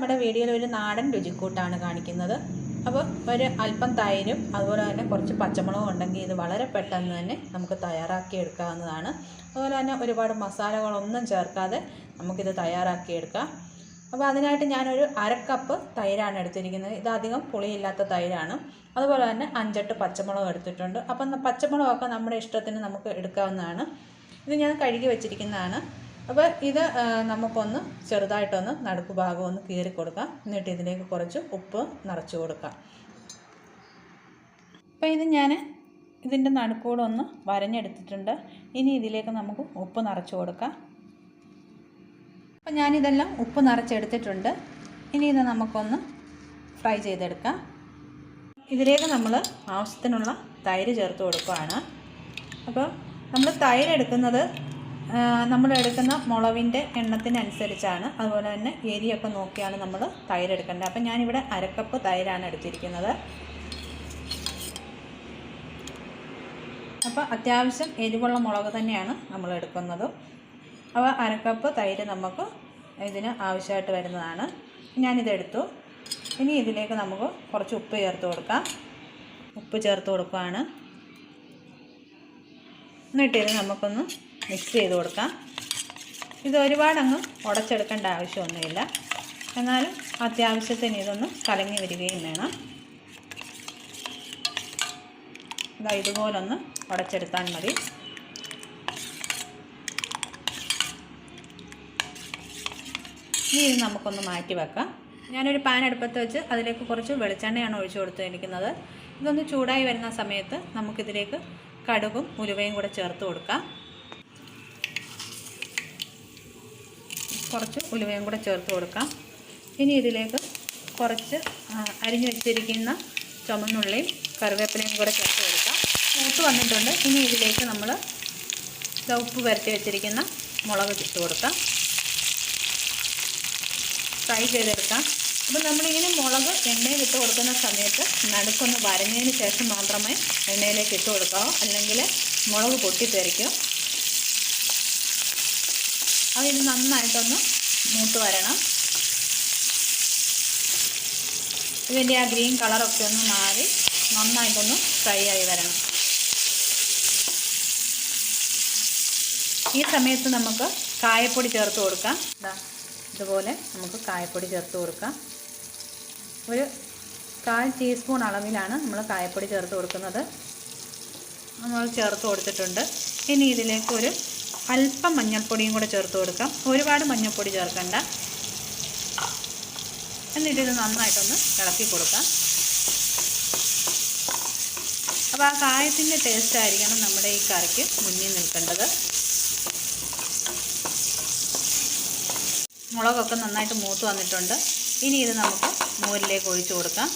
നമ്മുടെ വീഡിയോയിൽ ഒരു നാടൻ രുചിക്കൂട്ടാണ് കാണിക്കുന്നത്. അപ്പോൾ ഒരു അല്പം തൈരും അതുപോലെ തന്നെ കുറച്ച് പച്ചമുളകും ഉണ്ടെങ്കിൽ ഇത് വളരെ പെട്ടെന്ന് തന്നെ നമുക്ക് തയ്യാറാക്കി എടുക്കാവുന്നതാണ്. അതുപോലെ തന്നെ ഒരുപാട് മസാലകളൊന്നും ചേർക്കാതെ നമുക്കിത് തയ്യാറാക്കിയെടുക്കാം അപ്പോൾ അതിനായിട്ട് ഞാനൊരു അരക്കപ്പ് കപ്പ് തൈരാണ് എടുത്തിരിക്കുന്നത്. ഇത് അധികം പുളിയില്ലാത്ത തൈരാണ്. അതുപോലെ തന്നെ അഞ്ചെട്ട് പച്ചമുളക് എടുത്തിട്ടുണ്ട്. അപ്പം പച്ചമുളകൊക്കെ നമ്മുടെ ഇഷ്ടത്തിന് നമുക്ക് എടുക്കാവുന്നതാണ്. ഇത് ഞാൻ കഴുകി വെച്ചിരിക്കുന്നതാണ്. അപ്പോൾ ഇത് നമുക്കൊന്ന് ചെറുതായിട്ടൊന്ന് നടുക്ക് ഭാഗം ഒന്ന് കീറി കൊടുക്കാം. എന്നിട്ട് ഇതിലേക്ക് കുറച്ച് ഉപ്പ് നിറച്ച് കൊടുക്കാം. അപ്പോൾ ഇത് ഞാൻ ഇതിന്റെ നടുക്കൂടെ ഒന്ന് വരഞ്ഞെടുത്തിട്ടുണ്ട്. ഇനി ഇതിലേക്ക് നമുക്ക് ഉപ്പ് നിറച്ച് കൊടുക്കാം. അപ്പോൾ ഞാനിതെല്ലാം ഉപ്പ് നിറച്ചെടുത്തിട്ടുണ്ട്. ഇനി ഇത് നമുക്കൊന്ന് ഫ്രൈ ചെയ്തെടുക്കാം. ഇതിലേക്ക് നമ്മൾ ആവശ്യത്തിനുള്ള തൈര് ചേർത്ത് കൊടുക്കുകയാണ് അപ്പോൾ നമ്മൾ തൈര് എടുക്കുന്നത് നമ്മൾ എടുക്കുന്ന മുളവിന്റെ എണ്ണത്തിനനുസരിച്ചാണ്. അതുപോലെ തന്നെ എരിയൊക്കെ നോക്കിയാണ് നമ്മൾ തൈര് എടുക്കേണ്ടത് അപ്പം ഞാനിവിടെ അരക്കപ്പ് തൈരാണ് എടുത്തിരിക്കുന്നത്. അപ്പോൾ അത്യാവശ്യം എരിവുള്ള മുളക് തന്നെയാണ് നമ്മൾ എടുക്കുന്നത്. അപ്പോൾ അരക്കപ്പ് തൈര് നമുക്ക് ഇതിന് ആവശ്യമായിട്ട് വരുന്നതാണ്. ഞാനിതെടുത്തു. ഇനി ഇതിലേക്ക് നമുക്ക് കുറച്ച് ഉപ്പ് ചേർത്ത് കൊടുക്കാം. ഉപ്പ് ചേർത്ത് കൊടുക്കുകയാണ്. എന്നിട്ടിത് നമുക്കൊന്ന് മിക്സ് ചെയ്ത് കൊടുക്കാം. ഇത് ഒരുപാടങ്ങ് ഉടച്ചെടുക്കേണ്ട ആവശ്യമൊന്നുമില്ല. എന്നാലും അത്യാവശ്യത്തിന് ഇതൊന്ന് കലങ്ങി വരികയും വേണം. ഇതാ ഇതുപോലൊന്ന് ഉടച്ചെടുത്താൽ മതി. ഇനി ഇത് നമുക്കൊന്ന് മാറ്റി വെക്കാം. ഞാനൊരു പാൻ അടുപ്പത്ത് വെച്ച് അതിലേക്ക് കുറച്ച് വെളിച്ചെണ്ണയാണ് ഒഴിച്ചു കൊടുത്തിരിക്കുന്നത്. ഇതൊന്ന് ചൂടായി വരുന്ന സമയത്ത് നമുക്കിതിലേക്ക് കടുകും ഉലുവയും കൂടെ ചേർത്ത് കൊടുക്കാം. കുറച്ച് ഉലുവയും കൂടെ ചേർത്ത് കൊടുക്കാം. ഇനി ഇതിലേക്ക് കുറച്ച് അരിഞ്ഞു വെച്ചിരിക്കുന്ന ചുമന്നുള്ളിയും കറിവേപ്പിലയും കൂടെ ചേർത്ത് കൊടുക്കാം. മൂത്ത് വന്നിട്ടുണ്ട്. ഇനി ഇതിലേക്ക് നമ്മൾ ഉപ്പ് പുരട്ടി വെച്ചിരിക്കുന്ന മുളക് ഇട്ട് കൊടുക്കാം. ഫ്രൈ ചെയ്തെടുക്കാം. അപ്പോൾ നമ്മളിങ്ങനെ മുളക് എണ്ണയിൽ ഇട്ട് കൊടുക്കുന്ന സമയത്ത് നടുക്കൊന്ന് വരഞ്ഞതിന് ശേഷം മാത്രമേ എണ്ണയിലേക്ക് ഇട്ട് കൊടുക്കാവൂ. അല്ലെങ്കിൽ മുളക് പൊട്ടിത്തെറിക്കും. ഇത് നന്നായിട്ടൊന്ന് മൂത്ത് വരണം. ഇതിന്റെ ആ ഗ്രീൻ കളറൊക്കെ ഒന്ന് മാറി നന്നായിട്ടൊന്ന് ഫ്രൈ ആയി വരണം. ഈ സമയത്ത് നമുക്ക് കായപ്പൊടി ചേർത്ത് കൊടുക്കാം. ഇതാ ഇതുപോലെ നമുക്ക് കായപ്പൊടി ചേർത്ത് കൊടുക്കാം. ഒരു കാൽ ടീസ്പൂൺ അളവിലാണ് നമ്മൾ കായപ്പൊടി ചേർത്ത് കൊടുക്കുന്നത്. നമ്മൾ ചേർത്ത് കൊടുത്തിട്ടുണ്ട്. ഇനി ഇതിലേക്ക് ഒരു അല്പം മഞ്ഞൾപ്പൊടിയും കൂടെ ചേർത്ത് കൊടുക്കാം. ഒരുപാട് മഞ്ഞൾപ്പൊടി ചേർക്കണ്ട. എന്നിട്ട് ഇത് നന്നായിട്ടൊന്ന് ഇളക്കി കൊടുക്കാം. അപ്പോൾ ആ കായത്തിന്റെ ടേസ്റ്റ് ആയിരിക്കണം നമ്മുടെ ഈ കറിക്ക് മുന്നിൽ നിൽക്കേണ്ടത്. മുളകൊക്കെ നന്നായിട്ട് മൂത്ത് വന്നിട്ടുണ്ട്. ഇനി ഇത് നമുക്ക് മോരിലേക്ക് ഒഴിച്ചു കൊടുക്കാം.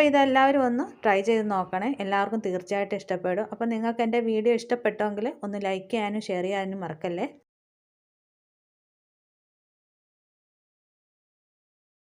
അപ്പോൾ ഇതെല്ലാവരും ഒന്ന് ട്രൈ ചെയ്ത് നോക്കണേ. എല്ലാവർക്കും തീർച്ചയായിട്ടും ഇഷ്ടപ്പെടും. അപ്പോൾ നിങ്ങൾക്ക് എന്റെ വീഡിയോ ഇഷ്ടപ്പെട്ടെങ്കിൽ ഒന്ന് ലൈക്ക് ചെയ്യാനും ഷെയർ ചെയ്യാനും മറക്കല്ലേ?